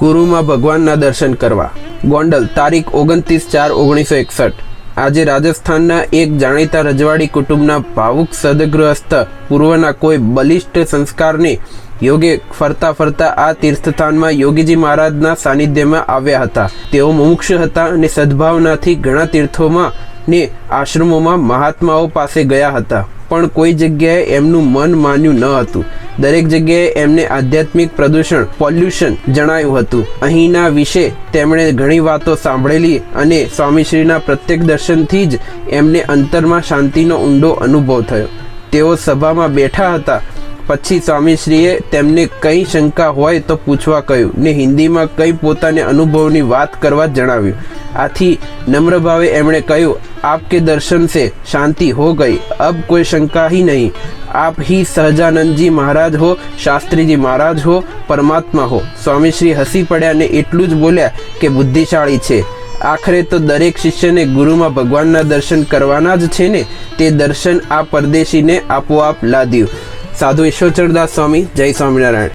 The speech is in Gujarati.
ગુરુમાં ભગવાનના દર્શન કરવા. ગોંડલ, તારીખ ઓગણત્રીસ ચાર ઓગણીસો એકસઠ. આજે રાજસ્થાનના એક જાણીતા રજવાડી કુટુંબના ભાવુક સદગૃહસ્થ પૂર્વના કોઈ બલિષ્ઠ સંસ્કારને યોગે ફરતા ફરતા આ તીર્થસ્થાનમાં યોગીજી મહારાજના સાનિધ્યમાં આવ્યા હતા. તેઓ મુમુક્ષ હતા અને સદભાવનાથી ઘણા તીર્થોમાં ને આશ્રમોમાં મહાત્માઓ પાસે ગયા હતા. પણ કોઈ જગ્યાએ એમનું મન માન્યું ન હતું. દરેક જગ્યાએ એમને આધ્યાત્મિક પ્રદૂષણ, પોલ્યુશન જણાયું હતું. અહીંના વિશે તેમણે ઘણી વાતો સાંભળેલી અને સ્વામીશ્રીના પ્રત્યેક દર્શનથી જ એમને અંતરમાં શાંતિનો ઊંડો અનુભવ થયો. તેઓ સભામાં બેઠા હતા. પછી સ્વામીશ્રીએ તેમને કઈ શંકા હોય તો પૂછવા કહ્યું. ને હિન્દીમાં કઈ પોતાને અનુભવની વાત કરવા જણાવ્યું. આથી નમ્ર ભાવે એમણે કહ્યું આપકે દર્શન से शांति हो गई अब कोई शंका ही नहीं आप ही સહજાનંદ જી મહારાજ હો શાસ્ત્રીજી મહારાજ હો પરમાત્મા હો સ્વામીશ્રી હસી પડ્યા ને એટલું જ બોલ્યા કે બુદ્ધિશાળી છે આખરે તો દરેક શિષ્યને ગુરુમાં ભગવાનના દર્શન કરવાના જ છે ને તે દર્શન આ પરદેશીને આપોઆપ લાદ્યું સાધુ ઈશ્વરચરદાસ સ્વામી જય સ્વામિનારાયણ